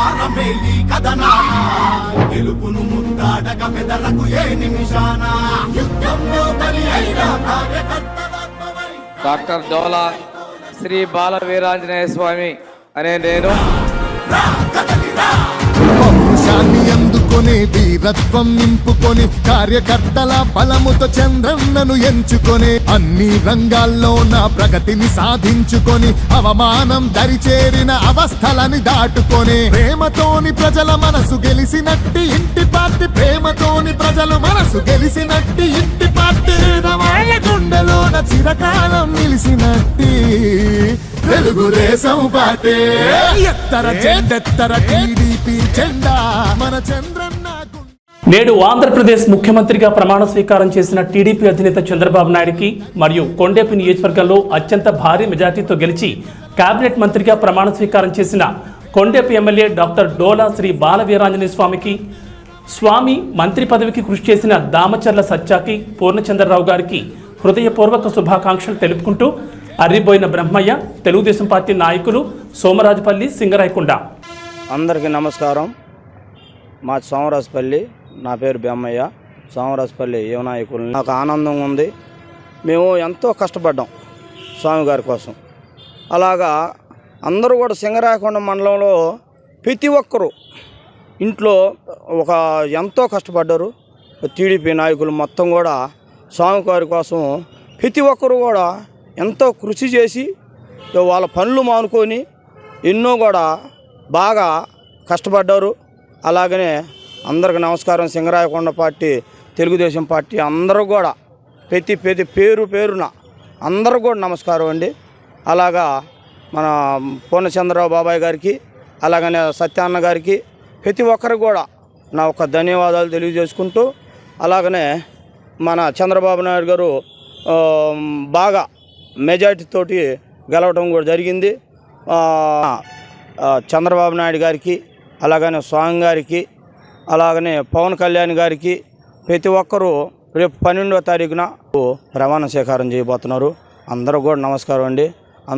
భారమే ఈ కథనాన గెలుపును ముద్దాడక పెదలకు ఏ నిమిషాన? యుద్ధంలో బలి అయిన డాక్టర్ డోలా శ్రీ బాల వీరాంజనేయ స్వామి అనే నేను నింపుకొని వీరత్వం నింపుకొని కార్యకర్తల బలముతో చంద్రన్నను ఎంచుకొని అన్ని రంగాల్లో నా ప్రగతిని సాధించుకొని అవమానం దరిచేరిన అవస్థలని దాటుకొని ప్రేమతోని ప్రజల మనసు గెలిసినట్టి ఇంటి పార్టీ ప్రేమతోని ప్రజలు మనసు గెలిసినట్టి ఇంటి పార్టీ వాళ్ళ గుండెలోన చిరకాలం నిలిసినట్టి. తెలుగుదేశం పార్టీ. ఎత్తర జెండెత్తర టీడీపీ జెండా. మన చంద్రన్న నేడు ఆంధ్రప్రదేశ్ ముఖ్యమంత్రిగా ప్రమాణ స్వీకారం చేసిన టీడీపీ అధినేత చంద్రబాబు నాయుడుకి మరియు కొండేపి నియోజకవర్గంలో అత్యంత భారీ మెజార్టీతో గెలిచి కేబినెట్ మంత్రిగా ప్రమాణ స్వీకారం చేసిన కొండేపి ఎమ్మెల్యే డాక్టర్ డోలా శ్రీ బాల వీరాంజనేయ స్వామికి స్వామి మంత్రి పదవికి కృషి చేసిన దామచర్ల సత్యాకి పూర్ణచంద్రరావు గారికి హృదయపూర్వక శుభాకాంక్షలు తెలుపుకుంటూ అర్రిపోయిన బ్రహ్మయ్య తెలుగుదేశం పార్టీ నాయకులు సోమరాజుపల్లి సింగరాయకొండ. అందరికీ నమస్కారం. మా సోమరాజపల్లి నా పేరు బ్రహ్మయ్య. సోమరాజపల్లి యువనాయకులు నాకు ఆనందంగా ఉంది. మేము ఎంతో కష్టపడ్డాం స్వామిగారి కోసం. అలాగా అందరూ కూడా సింగరాయకొండ మండలంలో ప్రతి ఒక్కరూ ఇంట్లో ఒక ఎంతో కష్టపడ్డారు. టీడీపీ నాయకులు మొత్తం కూడా స్వామివారి కోసం ప్రతి ఒక్కరు కూడా ఎంతో కృషి చేసి వాళ్ళ పనులు మానుకొని ఎన్నో కూడా బాగా కష్టపడ్డారు. అలాగనే అందరికి నమస్కారం. సింగరాయకొండ పార్టీ తెలుగుదేశం పార్టీ అందరూ కూడా ప్రతి ప్రతి పేరు పేరున అందరూ కూడా నమస్కారం అండి. అలాగా మన పూర్ణచంద్రరావు బాబాయ్ గారికి అలాగనే సత్యాన్న గారికి ప్రతి ఒక్కరికి కూడా నా ఒక ధన్యవాదాలు తెలియజేసుకుంటూ అలాగనే మన చంద్రబాబు నాయుడు గారు బాగా మెజార్టీ తోటి గెలవడం కూడా జరిగింది. చంద్రబాబు నాయుడు గారికి అలాగనే స్వామి గారికి అలాగనే పవన్ కళ్యాణ్ గారికి ప్రతి ఒక్కరూ రేపు పన్నెండవ తారీఖున రవాణా స్వీకారం చేయబోతున్నారు. అందరూ కూడా నమస్కారం అండి.